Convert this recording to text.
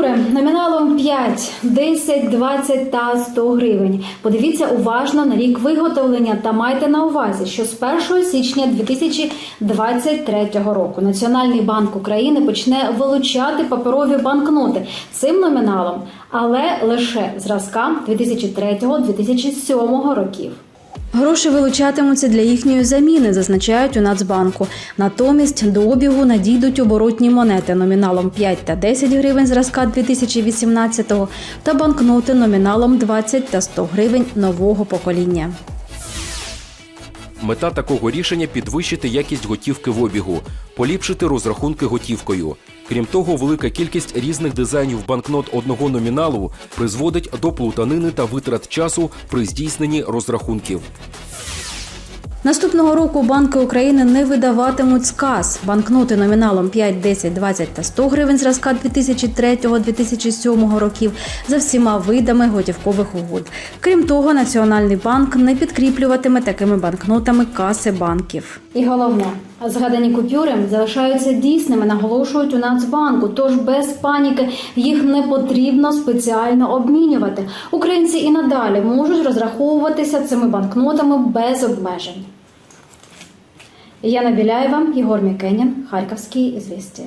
Купюри номіналом 5, 10, 20 та 100 гривень. Подивіться уважно на рік виготовлення та майте на увазі, що з 1 січня 2023 року Національний банк України почне вилучати паперові банкноти цим номіналом, але лише зразка 2003-2007 років. Гроші вилучатимуться для їхньої заміни, зазначають у Нацбанку. Натомість до обігу надійдуть оборотні монети номіналом 5 та 10 гривень зразка 2018-го та банкноти номіналом 20 та 100 гривень нового покоління. Мета такого рішення підвищити якість готівки в обігу, поліпшити розрахунки готівкою. Крім того, велика кількість різних дизайнів банкнот одного номіналу призводить до плутанини та витрат часу при здійсненні розрахунків. Наступного року банки України не видаватимуть сказ. Банкноти номіналом 5, 10, 20 та 100 гривень зразка 2003-2007 років за всіма видами готівкових угод. Крім того, Національний банк не підкріплюватиме такими банкнотами каси банків. І головне, згадані купюри залишаються дійсними, наголошують у Нацбанку. Тож без паніки їх не потрібно спеціально обмінювати. Українці і надалі можуть розраховуватися цими банкнотами без обмежень. Яна Біляєва, Єгор Мікенін, Харківські звісті.